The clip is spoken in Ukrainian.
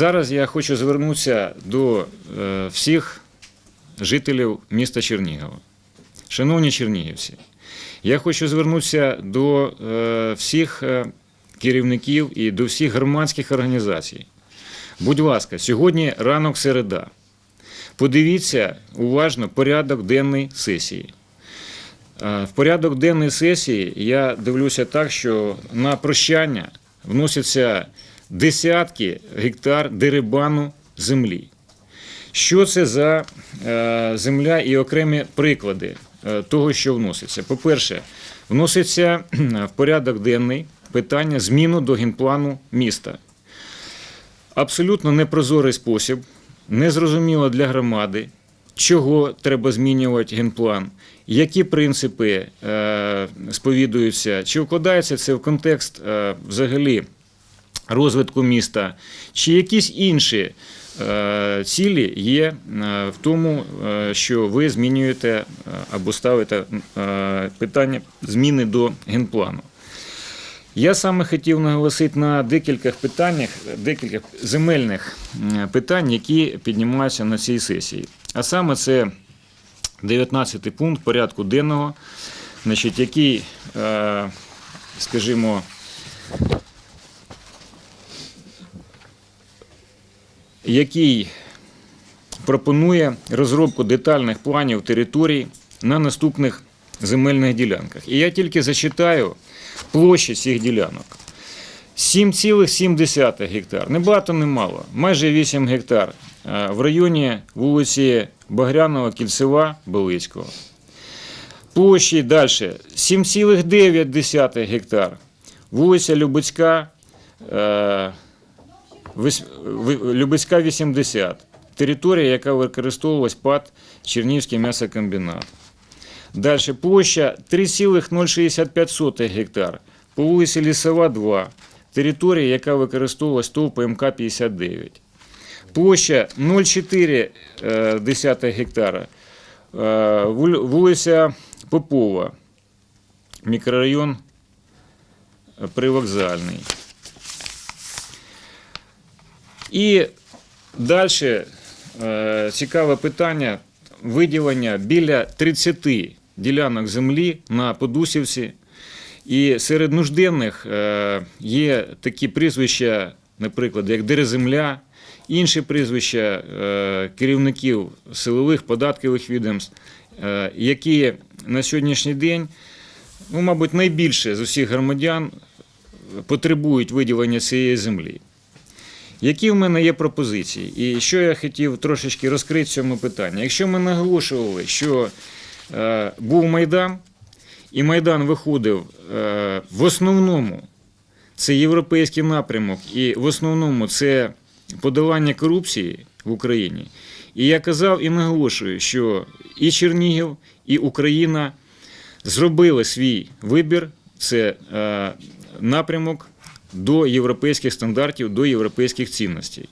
Зараз я хочу звернутися до е, всіх жителів міста Чернігова. Шановні чернігівці, я хочу звернутися до е, всіх е, керівників і до всіх громадських організацій. Будь ласка, сьогодні ранок середа. Подивіться уважно порядок денний сесії. В порядок денний сесії я дивлюся так, що на прощання вносяться десятки гектар дерибану землі. Що це за е, земля і окремі приклади е, того, що вноситься? По-перше, вноситься в порядок денний питання зміну до генплану міста. Абсолютно непрозорий спосіб, незрозуміло для громади, чого треба змінювати генплан, які принципи е, сповідуються, чи вкладається це в контекст е, взагалі розвитку міста, чи якісь інші е, цілі є е, в тому, е, що ви змінюєте або ставите питання зміни до генплану. Я саме хотів наголосити на декількох питаннях, декілька земельних питань, які піднімаються на цій сесії. А саме це 19 пункт порядку денного, значить, який, скажімо, який пропонує розробку детальних планів територій на наступних земельних ділянках. І я тільки зачитаю площі цих ділянок. 7,7 гектар. Не багато, не мало. Майже 8 гектар е, в районі вулиці Багряного, Кільцева, Белицького. Площі далі 7,9 гектар. Вулиця Любицька, Любицька 80. Територія, яка використовувалась ПАД Чернівський м'ясокомбінат. Далі площа 3,065 гектар. По вулиці Лісова 2. Територія, яка використовувалась ТОВ ПМК 59. Площа 0,4 гектара. Е, Вулиця Попова. Мікрорайон Привокзальний. І далі е, цікаве питання виділення біля 30 ділянок землі на Подусівці. І серед нужденних е, є такі прізвища, наприклад, як Дереземля, інші прізвища е, керівників силових податкових відомств, які на сьогоднішній день, ну, мабуть, найбільше з усіх громадян потребують виділення цієї землі. Які в мене є пропозиції? І що я хотів трошечки розкрити в цьому питанні? Якщо ми наголошували, що е, був Майдан, і Майдан виходив е, в основному це європейський напрямок, і в основному це подолання корупції в Україні. І я казав і наголошую, що і Чернігів, і Україна зробили свій вибір. Це е, напрямок до європейських стандартів, до європейських цінностей.